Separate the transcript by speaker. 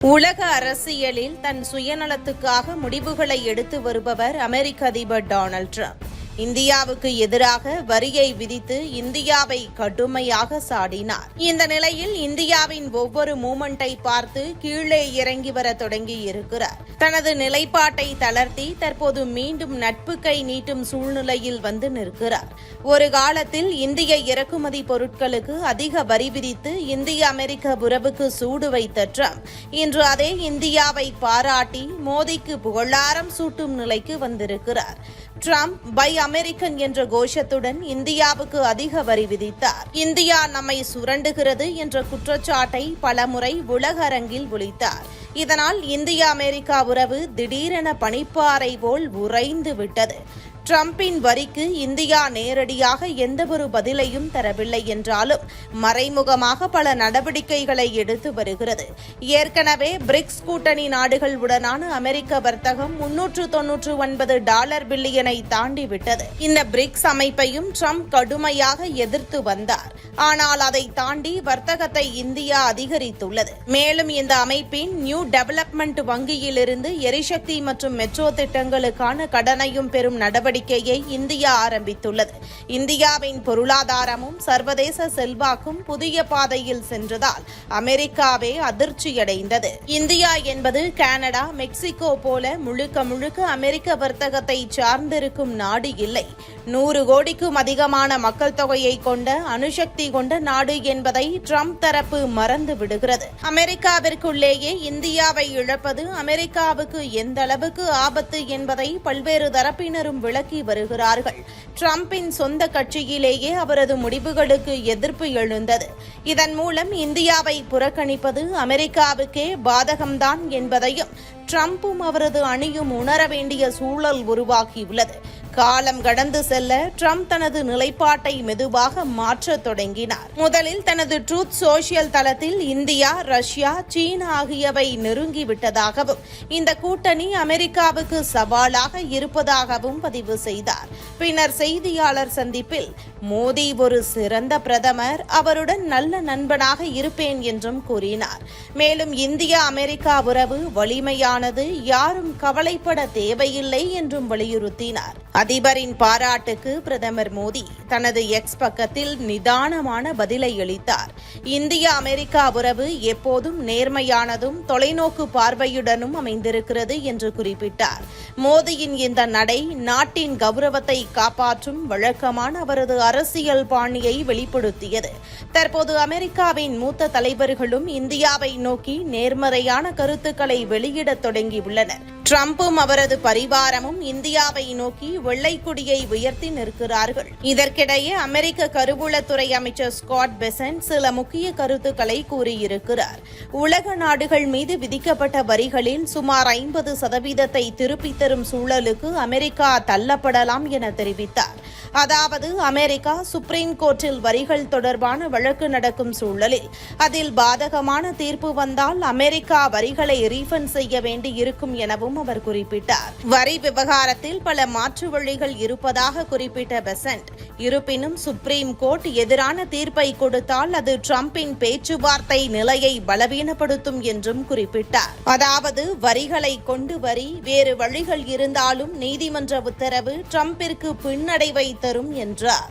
Speaker 1: உலக அரசியலில் தன் சுயநலத்துக்காக முடிவுகளை எடுத்து வருபவர் அமெரிக்க அதிபர் டொனால்ட் ட்ரம்ப். இந்தியாவுக்கு எதிராக வரியை விதித்து இந்தியாவை கடுமையாக சாடினார். இந்த நிலையில் இந்தியாவின் ஒவ்வொரு மூமெண்டை பார்த்து கீழே இறங்கி வர தொடங்கி இருக்கிறார் தனது நிலைப்பாட்டை தளர்த்தி தற்போது மீண்டும் நட்பு கை நீட்டும் சூழ்நிலையில் வந்து நிற்கிறார். ஒரு காலத்தில் இந்திய இறக்குமதி பொருட்களுக்கு அதிக வரி விதித்து இந்திய அமெரிக்க உறவுக்கு சூடு வைத்த ட்ரம்ப் இன்று அதே இந்தியாவை பாராட்டி மோடிக்கு புகழாரம் சூட்டும் நிலைக்கு வந்திருக்கிறார். ட்ரம்ப் பை அமெரிக்கன் என்ற கோஷத்துடன் இந்தியாவுக்கு அதிக வரி விதித்தார். இந்தியா நம்மை சுரண்டுகிறது என்ற குற்றச்சாட்டை பலமுறை உலக அரங்கில் ஒழித்தார் இதனால் இந்தியா அமெரிக்கா உறவு திடீரென பனிப்பாறை போல் உறைந்து விட்டது. டிரம்பின் வரிக்கு இந்தியா நேரடியாக எந்தவொரு பதிலையும் தரவில்லை என்றாலும் மறைமுகமாக பல நடவடிக்கைகளை எடுத்து வருகிறது. ஏற்கனவே பிரிக்ஸ் கூட்டணி நாடுகள் உடனான அமெரிக்க வர்த்தகம் முன்னூற்று தொன்னூற்று ஒன்பது டாலர் பில்லியனை தாண்டி விட்டது இந்த பிரிக்ஸ் அமைப்பையும் ட்ரம்ப் கடுமையாக எதிர்த்து வந்தார். ஆனால் அதை தாண்டி வர்த்தகத்தை இந்தியா அதிகரித்துள்ளது. மேலும் இந்த அமைப்பின் நியூ டெவலப்மெண்ட் வங்கியிலிருந்து எரிசக்தி மற்றும் மெட்ரோ திட்டங்களுக்கான கடனையும் பெறும் நடவடிக்கை நடவடிக்கையை இந்தியா ஆரம்பித்துள்ளது. இந்தியாவின் பொருளாதாரமும் சர்வதேச செல்வாக்கும் புதிய பாதையில் சென்றதால் அமெரிக்காவே அதிர்ச்சியடைந்தது. இந்தியா என்பது கனடா மெக்சிகோ போல முழுக்க முழுக்க அமெரிக்க வர்த்தகத்தை சார்ந்திருக்கும் நாடு இல்லை. நூறு கோடிக்கும் அதிகமான மக்கள் தொகையை கொண்ட அணுசக்தி கொண்ட நாடு என்பதை ட்ரம்ப் தரப்பு மறந்து விடுகிறது. அமெரிக்காவிற்குள்ளேயே இந்தியாவை இழப்பது அமெரிக்காவுக்கு எந்த அளவுக்கு ஆபத்து என்பதை பல்வேறு தரப்பினரும் விளக்க வருகிறார்கள். டிரம்பின் சொந்த கட்சியிலேயே அவரது முடிவுகளுக்கு எதிர்ப்பு எழுந்தது. இதன் மூலம் இந்தியாவை புறக்கணிப்பது அமெரிக்காவுக்கே பாதகம்தான் என்பதையும் டிரம்பும் அவரது அணியும் உணர வேண்டிய சூழல் உருவாகியுள்ளது. காலம் கடந்து செல்ல ட்ரம்ப் தனது நிலைப்பாட்டை மெதுவாக மாற்றத் தொடங்கினார். முதலில் தனது ட்ரூத் சோசியல் தளத்தில் இந்தியா ரஷ்யா சீனா ஆகியவை நெருங்கிவிட்டதாகவும் இந்த கூட்டணி அமெரிக்காவுக்கு சவாலாக இருப்பதாகவும் பதிவு செய்தார். பின்னர் செய்தியாளர் சந்திப்பில் மோடி ஒரு சிறந்த பிரதமர் அவருடன் நல்ல நண்பனாக இருப்பேன் என்றும் கூறினார். மேலும் இந்தியா அமெரிக்கா உறவு வலிமையானது யாரும் கவலைப்பட தேவையில்லை என்றும் வலியுறுத்தினார். அதிபரின் பாராட்டுக்கு பிரதமர் மோடி தனது எக்ஸ் பக்கத்தில் நிதானமான பதிலை அளித்தார். இந்திய அமெரிக்கா உறவு எப்போதும் நேர்மையானதும் தொலைநோக்கு பார்வையுடனும் அமைந்திருக்கிறது என்று குறிப்பிட்டார். மோடியின் இந்த நடை நாட்டின் கௌரவத்தை காப்பாற்றும் வழக்கமான அவரது அரசியல் பாணியை வெளிப்படுத்தியது. தற்போது அமெரிக்காவின் மூத்த தலைவர்களும் இந்தியாவை நோக்கி நேர்மறையான கருத்துக்களை வெளியிடத் தொடங்கியுள்ளனர். ட்ரம்பும் அவரது பரிவாரமும் இந்தியாவை நோக்கி வெள்ளை கொடியை உயர்த்தி நிற்கிறார்கள். இதற்கிடையே அமெரிக்க கருவூலத்துறை அமைச்சர் ஸ்காட் பெசன் சில முக்கிய கருத்துக்களை கூறியிருக்கிறார். உலக நாடுகள் மீது விதிக்கப்பட்ட வரிகளில் சுமார் ஐம்பது சதவீதத்தை திருப்பித் தரும் சூழலுக்கு அமெரிக்கா தள்ளப்படலாம் என தெரிவித்தார். அதாவது அமெரிக்கா சுப்ரீம் கோர்ட்டில் வரிகள் தொடர்பான வழக்கு நடக்கும் சூழலில் அதில் பாதகமான தீர்ப்பு வந்தால் அமெரிக்கா வரிகளை ரீஃபண்ட் செய்ய வேண்டி இருக்கும் எனவும் அவர் குறிப்பிட்டார். வரி விவகாரத்தில் பல மாற்று வழிகள் இருப்பதாக குறிப்பிட்ட பெசன்ட். இருப்பினும் சுப்ரீம் கோர்ட் எதிரான தீர்ப்பை கொடுத்தால் அது ட்ரம்பின் பேச்சுவார்த்தை நிலையை பலவீனப்படுத்தும் என்றும் குறிப்பிட்டார். அதாவது வரிகளை கொண்டு வரி வேறு வழிகள் இருந்தாலும் நீதிமன்ற உத்தரவு டிரம்பிற்கு பின்னடைவை தரும் என்றார்.